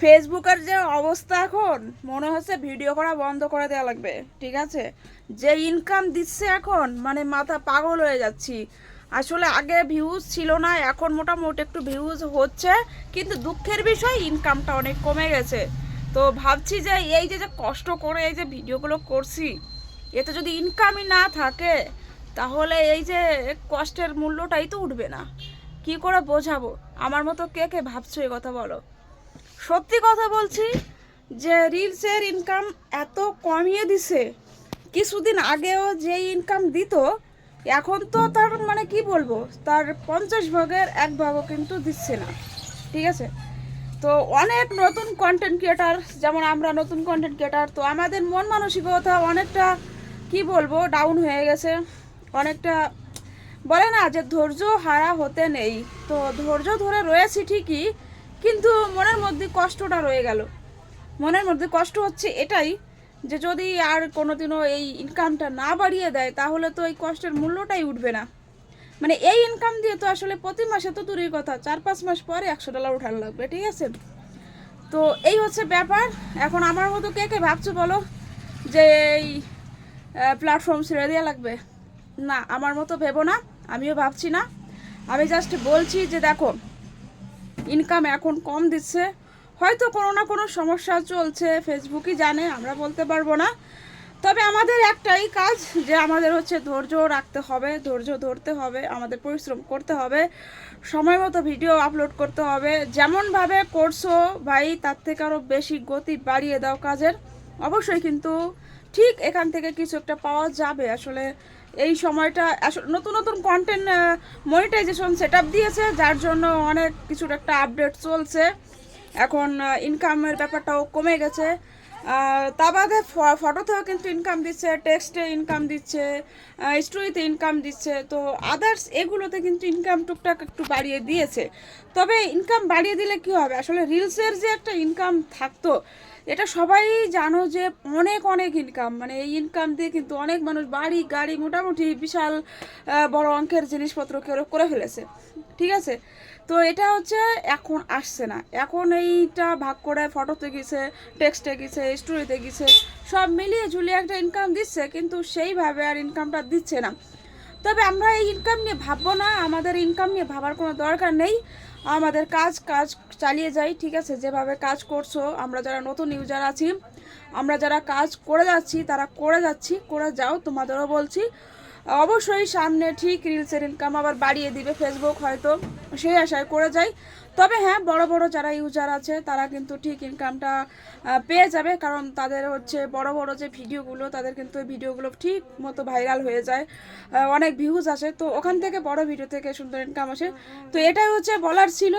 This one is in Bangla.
ফেসবুকের যে অবস্থা এখন, মনে হচ্ছে ভিডিও করা বন্ধ করে দেওয়া লাগবে, ঠিক আছে? যে ইনকাম দিচ্ছে এখন মানে মাথা পাগল হয়ে যাচ্ছি। আসলে আগে ভিউজ ছিল না, এখন মোটামুটি একটু ভিউজ হচ্ছে, কিন্তু দুঃখের বিষয় ইনকামটা অনেক কমে গেছে। তো ভাবছি যে এই যে যে কষ্ট করে এই যে ভিডিওগুলো করছি, এতে যদি ইনকামই না থাকে, তাহলে এই যে কষ্টের মূল্যটাই তো উঠবে না। কি করে বোঝাবো? আমার মতো কে কে ভাবছ এ কথা বলো? সত্যি কথা বলছি যে রিলসের ইনকাম এত কমিয়ে দিছে। কিছুদিন আগেও যে ইনকাম দিত, এখন তো তার মানে কি বলব, তার পঞ্চাশ ভাগের এক ভাগও কিন্তু দিচ্ছে না। ঠিক আছে? তো অনেক নতুন কন্টেন্ট ক্রিয়েটার যেমন আমরা নতুন কন্টেন্ট ক্রিয়েটার তো আমাদের মন মানসিকতা অনেকটা, কি বলব ডাউন হয়ে গেছে। অনেকটা, বলে না যে ধৈর্য হারা হতে নেই। তো ধৈর্য ধরে রয়েছি ঠিকই কিন্তু মনের মধ্যে কষ্টটা রয়ে গেল। মনের মধ্যে কষ্ট হচ্ছে এটাই যে যদি আর কোনোদিনও এই ইনকামটা না বাড়িয়ে দেয়, তাহলে তো এই কষ্টের মূল্যটাই উঠবে না। মানে এই ইনকাম দিয়ে তো আসলে প্রতি মাসে তো দূরের কথা, চার পাঁচ মাস পরে একশো ডলার উঠানো লাগবে, ঠিক আছে? তো এই হচ্ছে ব্যাপার। এখন আমার মতো কে কে ভাবছ বলো? যে এই প্ল্যাটফর্ম ছেড়ে দেওয়া লাগবে? না, আমার মতো ভেবো না, আমিও ভাবছি না। আমি জাস্ট বলছি যে দেখো ইনকাম এখন কম দিচ্ছে। হয়তো কোনো না কোনো সমস্যা চলছে ফেসবুকই জানে, আমরা বলতে পারব না। তবে আমাদের একটাই কাজ, যে আমাদের হচ্ছে ধৈর্য রাখতে হবে, ধৈর্য ধরতে হবে, আমাদের পরিশ্রম করতে হবে, সময় মতো ভিডিও আপলোড করতে হবে। যেমনভাবে করছ, ভাই, তার থেকে আরও বেশি গতি বাড়িয়ে দাও কাজের। অবশ্যই, কিন্তু ঠিক এখান থেকে কিছু একটা পাওয়া যাবে। আসলে এই সময়টা, আসলে নতুন নতুন কন্টেন্ট মনিটাইজেশন সেট দিয়েছে, যার জন্য অনেক কিছুর একটা আপডেট চলছে। এখন ইনকামের ব্যাপারটাও কমে গেছে। তা বাদে ফটোতেও কিন্তু ইনকাম দিচ্ছে টেক্সটে ইনকাম দিচ্ছে স্টোরিতে ইনকাম দিচ্ছে। তো আদার্স এগুলোতে কিন্তু ইনকাম টুকটাক একটু বাড়িয়ে দিয়েছে। তবে ইনকাম বাড়িয়ে দিলে কি হবে? আসলে রিলসের যে একটা ইনকাম থাকতো এটা সবাই জানো যে অনেক অনেক ইনকাম মানে এই ইনকাম দিয়ে কিন্তু অনেক মানুষ বাড়ি, গাড়ি মোটামুটি বিশাল বড় অঙ্কের জিনিসপত্র কেউ করে ফেলেছে। ঠিক আছে? তো এটা হচ্ছে এখন আসছে না। এখন এইটা ভাগ করে ফটোতে গেছে টেক্সটে গেছে স্টোরিতে গেছে, সব মিলিয়ে ঝুলিয়ে একটা ইনকাম দিচ্ছে, কিন্তু সেইভাবে আর ইনকামটা দিচ্ছে না। তবে আমরা এই ইনকাম নিয়ে ভাববো না, আমাদের ইনকাম নিয়ে ভাবার কোনো দরকার নেই। আমাদের কাজ কাজ চালিয়ে যাই, ঠিক আছে? যেভাবে কাজ করছ, আমরা যারা নতুন ইউজার আছি, আমরা যারা কাজ করে যাচ্ছি, তারা করে যাচ্ছি, করে যাও, তোমাদেরও বলছি। অবশ্যই সামনে ঠিক রিলসের ইনকাম আবার বাড়িয়ে দিবে ফেসবুক হয়তো, সেই আশায় করে যাই। তবে হ্যাঁ বড় বড় যারা ইউজার আছে, তারা কিন্তু ঠিক ইনকামটা পেয়ে যাবে। কারণ তাদের হচ্ছে বড় বড় যে ভিডিওগুলো তাদের কিন্তু ভিডিওগুলো ঠিক মতো ভাইরাল হয়ে যায়। অনেক ভিউজ আসে। তো ওখান থেকে বড় ভিডিও থেকে সুন্দর ইনকাম আসে। তো এটাই হচ্ছে বলার ছিল।